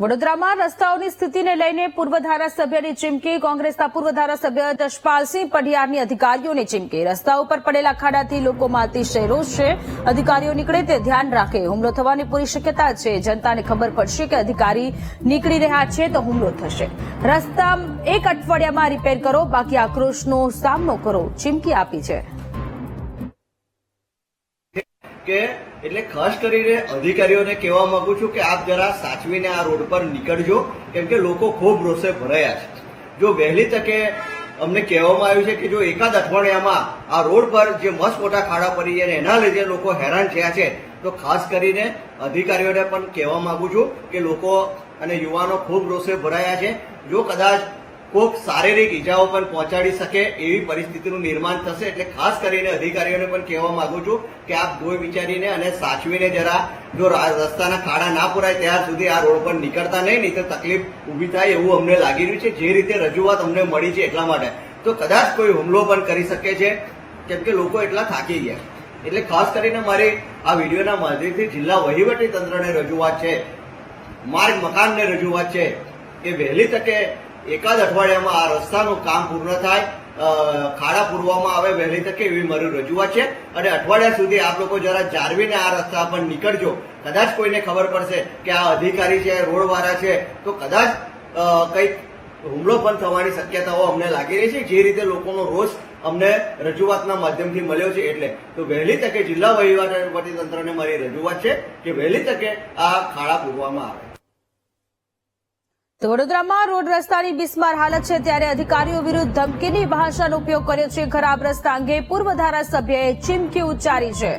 વડોદરામાં રસ્તાઓની સ્થિતિને લઈને પૂર્વ ધારાસભ્યની ચીમકી, કોંગ્રેસના પૂર્વ ધારાસભ્ય જશપાલસિંહ પઢિયારની અધિકારીઓની ચીમકી. રસ્તા ઉપર પડેલા ખાડાથી લોકોમાં અતિશય રોષ છે. અધિકારીઓ નીકળે તે ધ્યાન રાખે. હુમલો થવાની પૂરી શક્યતા છે. જનતાને ખબર પડશે કે અધિકારી નીકળી રહ્યા છે તો હુમલો થશે. રસ્તા એક અઠવાડિયામાં રિપેર કરો. બાકી આક્રોશનો સામનો કરો. ચીમકી આપી છે. કે, એટલે ખાસ કરીને અધિકારીઓને કહેવા માંગુ છું કે આપ જરા સાચવીને આ રોડ પર નીકળજો, કેમ કે લોકો ખૂબ રોષે ભરાયા છે. જો વહેલી તકે અમને કહેવામાં આવ્યું છે કે જો એકાદ અઠવાડિયામાં આ રોડ પર જે મસ્ત મોટા ખાડા પડી ગયા એના લીધે લોકો હેરાન થયા છે, તો ખાસ કરીને અધિકારીઓને પણ કહેવા માંગુ છું કે લોકો અને યુવાનો ખૂબ રોષે ભરાયા છે. જો કદાચ કોઈક શારીરિક ઈજાઓ પણ પહોંચાડી શકે એવી પરિસ્થિતિનું નિર્માણ થશે એટલે ખાસ કરીને અધિકારીઓને પણ કહેવા માંગુ છું કે આપ જોઈ વિચારીને અને સાચવીને જરા જો રસ્તાના ખાડા ના પુરાય ત્યાં સુધી આ રોડ પર નીકળતા નહીં નહીં તો તકલીફ ઊભી થાય એવું અમને લાગી રહ્યું છે. જે રીતે રજૂઆત અમને મળી છે એટલા માટે. તો કદાચ કોઈ હુમલો પણ કરી શકે છે, કેમ કે લોકો એટલા થાકી ગયા. એટલે ખાસ કરીને મારી આ વિડીયોના માધ્યમથી જિલ્લા વહીવટી તંત્રને રજૂઆત છે, માર્ગ મકાનને રજૂઆત છે કે વહેલી તકે એકાદ અઠવાડિયામાં આ રસ્તાનું કામ પૂર્ણ થાય ખાડા પૂરવામાં આવે વહેલી તકે એવી મારી રજૂઆત છે. અને અઠવાડિયા સુધી આપ લોકો જરા જાળવીને આ રસ્તા પર નીકળજો. કદાચ કોઈને ખબર પડશે કે આ અધિકારી છે, રોડવાળા છે, તો કદાચ કંઈક હુમલો પણ થવાની શક્યતાઓ અમને લાગી રહી છે. જે રીતે લોકોનો રોષ અમને રજૂઆતના માધ્યમથી મળ્યો છે એટલે. તો વહેલી તકે જિલ્લા વહીવટી તંત્રને મારી રજૂઆત છે કે વહેલી તકે આ ખાડા પૂરવામાં આવે. તો વડોદરામાં રોડ રસ્તાની બિસ્માર હાલત છે ત્યારે અધિકારીઓ વિરુદ્ધ ધમકીની ભાષાનો ઉપયોગ કર્યો છે. ખરાબ રસ્તા અંગે પૂર્વ ધારાસભ્યએ ચીમકી ઉચ્ચારી છે.